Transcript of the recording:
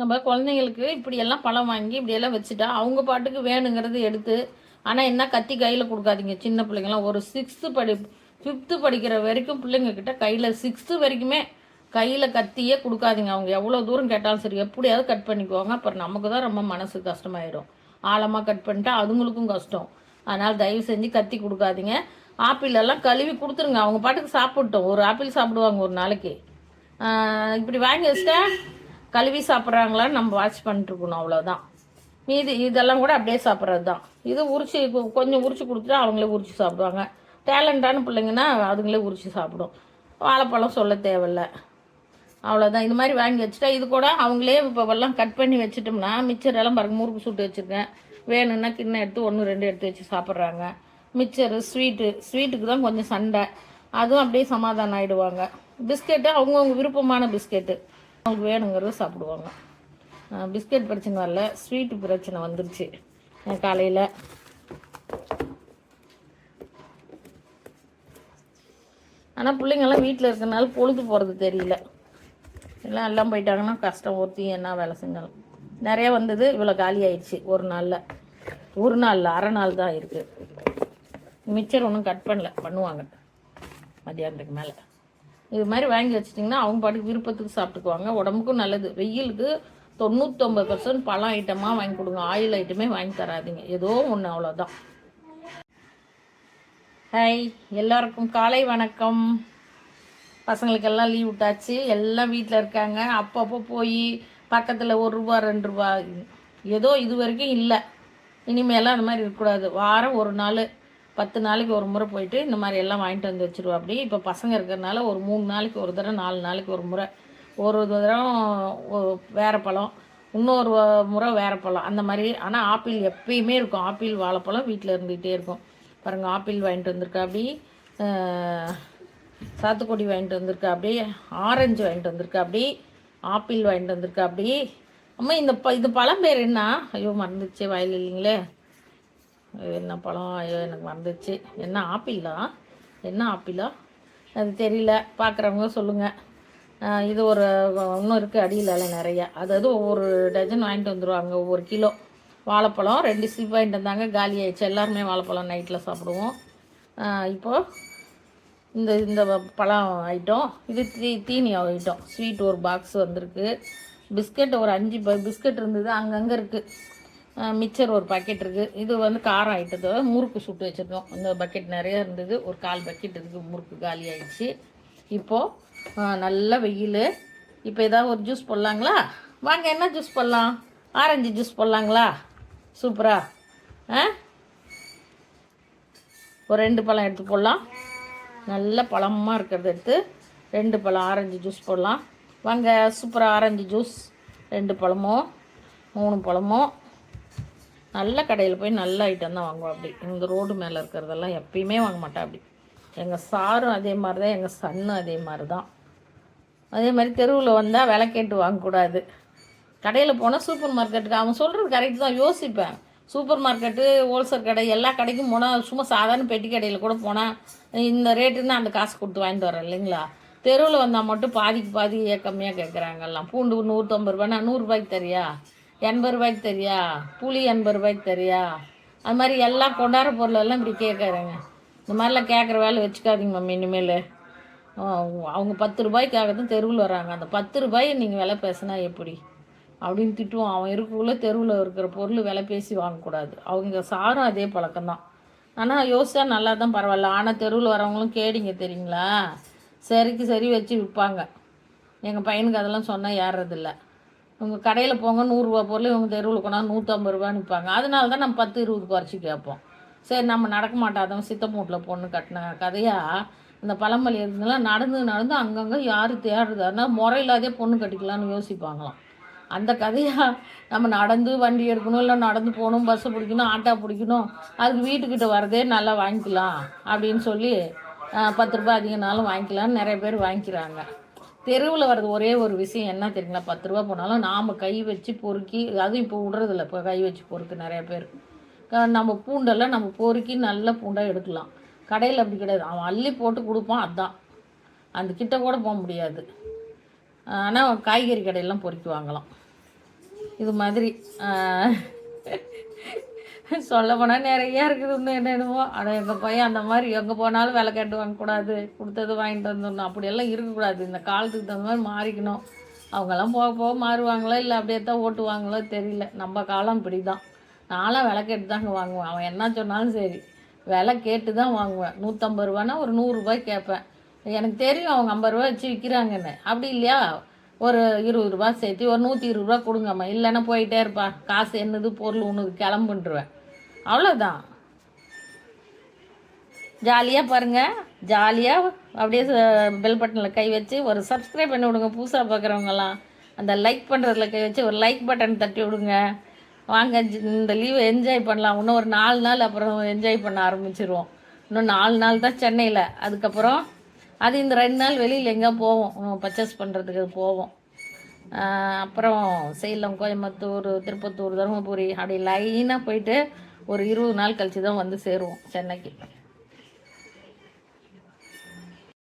நம்ம குழந்தைங்களுக்கு இப்படியெல்லாம் பழம் வாங்கி இப்படியெல்லாம் வச்சுட்டா அவங்க பாட்டுக்கு வேணுங்கிறது எடுத்து ஆனால் என்ன கத்தி கையில் கொடுக்காதீங்க. சின்ன பிள்ளைங்களாம் ஒரு சிக்ஸ்த்து படி ஃபிஃப்த்து படிக்கிற வரைக்கும் பிள்ளைங்கக்கிட்ட கையில் சிக்ஸ்த்து வரைக்குமே கையில் கத்தியே கொடுக்காதீங்க. அவங்க எவ்வளோ தூரம் கேட்டாலும் சரி எப்படியாவது கட் பண்ணிக்குவாங்க அப்புறம் நமக்கு தான் ரொம்ப மனசு கஷ்டமாயிடும். ஆழமாக கட் பண்ணிட்டா அதுங்களுக்கும் கஷ்டம். அதனால் தயவு செஞ்சு கத்தி கொடுக்காதீங்க. ஆப்பிள் எல்லாம் கழுவி கொடுத்துருங்க. அவங்க பாட்டுக்கு சாப்பிட்டோம். ஒரு ஆப்பிள் சாப்பிடுவாங்க ஒரு நாளைக்கு. இப்படி வாங்கி வச்சிட்டேன் கழுவி சாப்பிட்றாங்களான்னு நம்ம வாட்ச் பண்ணிட்டுருக்கணும் அவ்வளோதான் மீதி இதெல்லாம் கூட அப்படியே சாப்பிட்றது தான் இது உரிச்சு கொஞ்சம் உரிச்சு கொடுத்துட்டா அவங்களே உரிச்சு சாப்பிடுவாங்க. டேலண்டான பிள்ளைங்கன்னா அதுங்களே உரிச்சு சாப்பிடும். வாழைப்பழம் சொல்ல தேவையில்ல. அவ்வளோதான் இது மாதிரி வாங்கி வச்சுட்டா இது கூட அவங்களே இப்போ எல்லாம் கட் பண்ணி வச்சுட்டோம்னா மிச்சர் எல்லாம் பாருங்க முறுக்கு சுட்டு வச்சுருக்கேன். வேணும்னா கிண்ணம் எடுத்து ஒன்று ரெண்டு எடுத்து வச்சு சாப்பிட்றாங்க. மிச்சரு ஸ்வீட்டு ஸ்வீட்டுக்கு தான் கொஞ்சம் சண்டை. அதுவும் அப்படியே சமாதானம் ஆகிடுவாங்க பிஸ்கெட்டு அவங்கவுங்க விருப்பமான பிஸ்கெட்டு. அவங்களுக்கு வேணுங்கிறத சாப்பிடுவாங்க. பிஸ்கெட் பிரச்சனை வரல ஸ்வீட்டு பிரச்சனை வந்துருச்சு. காலையில். ஆனால் பிள்ளைங்கள்லாம் வீட்டில் இருக்கிறனால பொழுது போகிறது தெரியல. எல்லாம் எல்லாம் போயிட்டாங்கன்னா கஷ்டம் ஒருத்தி என்ன வேலை செஞ்சாலும். நிறையா வந்தது இவ்வளோ காலி ஆயிடுச்சு ஒரு நாளில். ஒரு நாளில் அரை நாள் தான் இருக்குது மிச்சர் ஒன்றும் கட் பண்ணல பண்ணுவாங்க. மத்தியானத்துக்கு மேலே. இது மாதிரி வாங்கி வச்சிட்டிங்கன்னா அவங்க பாட்டுக்கு விருப்பத்துக்கு சாப்பிட்டுக்குவாங்க. உடம்புக்கும் நல்லது. வெயிலுக்கு தொண்ணூத்தொம்பது பர்சன்ட் பழம் ஐட்டமாக வாங்கி கொடுங்க. ஆயில் ஐட்டமே வாங்கி தராதீங்க. ஏதோ ஒன்று அவ்வளோதான் ஹாய் எல்லோருக்கும் காலை வணக்கம். பசங்களுக்கெல்லாம் லீவ் விட்டாச்சு. எல்லாம் வீட்டில் இருக்காங்க. அப்பப்போ போய் பக்கத்தில் ஒரு ரூபா ரெண்டு ரூபா. ஏதோ இது வரைக்கும் இல்லை. இனிமேலாம் அந்த மாதிரி இருக்கக்கூடாது. வாரம் ஒரு நாள். பத்து நாளைக்கு ஒரு முறை போயிட்டு இந்த மாதிரி எல்லாம் வாங்கிட்டு வந்து வச்சிருவா அப்படி இப்போ பசங்க இருக்கிறதுனால ஒரு மூணு நாளைக்கு ஒரு தடவை நாலு நாளைக்கு ஒரு முறை. ஒரு தடவை வேறு பழம். இன்னொரு முறை வேறு பழம். அந்த மாதிரி. ஆனால் ஆப்பிள் எப்பயுமே இருக்கும். ஆப்பிள் வாழைப்பழம் வீட்டில் இருந்துகிட்டே இருக்கும். பாருங்கள் ஆப்பிள் வாங்கிட்டு வந்திருக்கா அப்படி சாத்துக்குடி வாங்கிட்டு வந்திருக்கா அப்படி ஆரஞ்சு வாங்கிட்டு வந்திருக்கா அப்படி ஆப்பிள் வாங்கிட்டு வந்திருக்கா அப்படி அம்மா இந்த ப இது பழம் பேர் என்ன? ஐயோ மறந்துச்சு வயல் இல்லைங்களே. என்ன பழம் ஐயோ எனக்கு மறந்துச்சு என்ன ஆப்பிளா? என்ன ஆப்பிளா? அது தெரியல. பார்க்குறவங்க சொல்லுங்கள் இது ஒரு இன்னும் இருக்குது அடியில் நிறைய. அதாவது ஒவ்வொரு டஜன் வாங்கிட்டு வந்துடுவாங்க ஒவ்வொரு கிலோ. வாழைப்பழம் ரெண்டு சீப் வாங்கிட்டு வந்தாங்க காலி ஆயிடுச்சு. எல்லாருமே வாழைப்பழம் நைட்டில் சாப்பிடுவோம். இப்போது இந்த இந்த பழம் ஐட்டம் இது தீ தீனி ஐட்டம் ஸ்வீட் ஒரு பாக்ஸ் வந்திருக்கு. பிஸ்கட் ஒரு அஞ்சு ப பிஸ்கட் இருந்தது அங்கங்கே இருக்குது மிச்சர் ஒரு பாக்கெட் இருக்குது இது வந்து காரம் ஐட்டத்தை முறுக்கு சுட்டு வச்சுருக்கோம் இந்த பக்கெட் நிறையா இருந்தது. ஒரு கால் பக்கெட் இருக்குது முறுக்கு காலி ஆகிடுச்சு இப்போது நல்ல வெயில். இப்போ ஏதாவது ஒரு ஜூஸ் போடலாங்களா? வாங்க என்ன ஜூஸ் போடலாம்? ஆரஞ்சு ஜூஸ் போடலாங்களா? சூப்பரா. ஆ? ஒரு ரெண்டு பழம் எடுத்து போடலாம். நல்ல பழமாக இருக்கிறத எடுத்து ரெண்டு பழம் ஆரஞ்சு ஜூஸ் போடலாம். வாங்க சூப்பராக ஆரஞ்சு ஜூஸ் ரெண்டு பழமோ மூணு பழமோ நல்ல கடையில் போய் நல்ல ஐட்டம் தான் வாங்குவோம் அப்படி. இந்த ரோடு மேலே இருக்கிறதெல்லாம் எப்பயுமே வாங்க மாட்டேன் அப்படி. எங்கள் சாரும் அதே மாதிரி தான் எங்கள் சன்னும் அதே மாதிரி தான் அதே மாதிரி தெருவில் வந்தால் விலை கேட்டு வாங்கக்கூடாது கடையில் போனால் சூப்பர் மார்க்கெட்டுக்கு அவன் சொல்கிறது கரெக்ட் தான் யோசிப்பேன். சூப்பர் மார்க்கெட்டு ஹோல்சேல் கடை எல்லா கடைக்கும் போனால் சும்மா சாதாரண பெட்டி கடையில் கூட போனால் இந்த ரேட்டுன்னு அந்த காசு கொடுத்து வாங்கிட்டு வரேன் இல்லைங்களா? தெருவில் வந்தால் மட்டும் பாதிக்கு பாதி கம்மியாக கேட்குறாங்கெல்லாம் பூண்டு நூற்றம்பது ரூபாய்னா நூறுரூபாய்க்கு தெரியா? எண்பது ரூபாய்க்கு தெரியா? புளி எண்பது ரூபாய்க்கு தெரியா? அது மாதிரி எல்லாம் கொண்டாட பொருளெல்லாம் இப்படி கேட்குறாங்க. இந்த மாதிரிலாம் கேட்குற வேலை வச்சுக்காதீங்க மம்மி இனிமேல். அவங்க- பத்து ரூபாய்க்காக தான் தெருவில் வராங்க அந்த பத்து ரூபாயை நீங்கள் விலை பேசினா எப்படி? அப்படின்னு திட்டுவோம். அவன் இருக்கக்குள்ளே தெருவில் இருக்கிற பொருள் விலை பேசி வாங்கக்கூடாது. அவங்க சாரும் அதே பழக்கம்தான். ஆனால் யோசிச்சா நல்லா தான் பரவாயில்ல. ஆனால் தெருவில் வரவங்களும் கேடிங்க தெரியுங்களா? சரிக்கு சரி வச்சு விற்பாங்க. எங்கள் பையனுக்கு அதெல்லாம் சொன்னால் ஏறுறதில்ல இவங்க கடையில் போங்க நூறுரூவா பொருள் இவங்க தெருவில் கொண்டாந்து நூற்றம்பது ரூபான்னு விற்பாங்க அதனால தான் நம்ம பத்து இருபது குறைச்சி கேட்போம். சரி நம்ம நடக்க மாட்டாதவன் சித்தப்பூட்டில் பொண்ணு கட்டின கதையாக இந்த பழமொழி இருந்தெல்லாம் நடந்து நடந்து அங்கங்கே யார் தேடுறது? ஆனால் முறை இல்லாதே பொண்ணு கட்டிக்கலாம்னு யோசிப்பாங்களாம். அந்த கதையாக நம்ம நடந்து வண்டி எடுக்கணும் இல்லை நடந்து போகணும் பஸ்ஸை பிடிக்கணும் ஆட்டோ பிடிக்கணும் அதுக்கு வீட்டுக்கிட்ட வரதே நல்லா வாங்கிக்கலாம் அப்படின்னு சொல்லி பத்து ரூபாய் அதிகனாலும் வாங்கிக்கலாம்னு நிறைய பேர் வாங்கிக்கிறாங்க. தெருவில் வர்றது ஒரே ஒரு விஷயம் என்ன தெரியுங்களா? பத்து ரூபா போனாலும் நாம் கை வச்சு பொறுக்கி அதுவும் இப்போ விடுறதில்ல இப்போ கை வச்சு பொறுக்கு நிறைய பேர். நம்ம பூண்டெல்லாம் நம்ம பொறுக்கி நல்ல பூண்டாக எடுக்கலாம். கடையில் அப்படி கிடையாது. அவன் அள்ளி போட்டு கொடுப்பான் அதான். அந்த கிட்ட கூட போக முடியாது. ஆனால் காய்கறி கடையெல்லாம் பொறுக்கி வாங்கலாம். இது மாதிரி சொல்ல போனால் நிறையா இருக்குது என்னென்னவோ என்னென்னமோ ஆனால் எங்கள் பையன் அந்த மாதிரி எங்கே போனாலும் விலை கேட்டு வாங்கக்கூடாது. கொடுத்தது வாங்கிட்டு வந்துடணும். அப்படியெல்லாம் இருக்கக்கூடாது. இந்த காலத்துக்கு தகுந்த மாதிரி மாறிக்கணும். அவங்கெல்லாம் போக போக மாறுவாங்களோ இல்லை அப்படியே தான் ஓட்டுவாங்களோ தெரியல. நம்ம காலம் இப்படி தான் நானும் விலை கேட்டு தாங்க வாங்குவேன். அவன் என்ன சொன்னாலும் சரி. விலை கேட்டு தான் வாங்குவேன். நூற்றம்பது ரூபானா ஒரு நூறுரூபாய் கேட்பேன். எனக்கு தெரியும் அவங்க ஐம்பது ரூபா வச்சு விற்கிறாங்கன்னு அப்படி இல்லையா? ஒரு இருபது ரூபா சேர்த்து ஒரு நூற்றி இருபது ரூபா கொடுங்கம்மா. இல்லைன்னா போயிட்டே இருப்பா. காசு என்னது? பொருள் உனக்கு கிளம்புன்றுவேன். அவ்வளோதான் ஜாலியாக பாருங்கள் ஜாலியாக அப்படியே பெல் பட்டனில் கை வச்சு ஒரு சப்ஸ்கிரைப் பண்ணி விடுங்க. புதுசாக பார்க்குறவங்கலாம் அந்த லைக் பண்ணுறதுல கை வச்சு ஒரு லைக் பட்டன் தட்டி விடுங்க. வாங்க இந்த லீவை என்ஜாய் பண்ணலாம். இன்னும் ஒரு நாலு நாள் அப்புறம் என்ஜாய் பண்ண ஆரம்பிச்சிருவோம். இன்னும் நாலு நாள் தான் சென்னையில். அதுக்கப்புறம் அது இந்த ரெண்டு நாள் வெளியில் எங்கே போவோம். பர்ச்சேஸ் பண்ணுறதுக்கு போவோம். அப்புறம் சேலம் கோயம்புத்தூர் திருப்பத்தூர் தருமபுரி அப்படி லைனாக போயிட்டு ஒரு இருபது நாள் கழிச்சு தான் வந்து சேருவோம் சென்னைக்கு.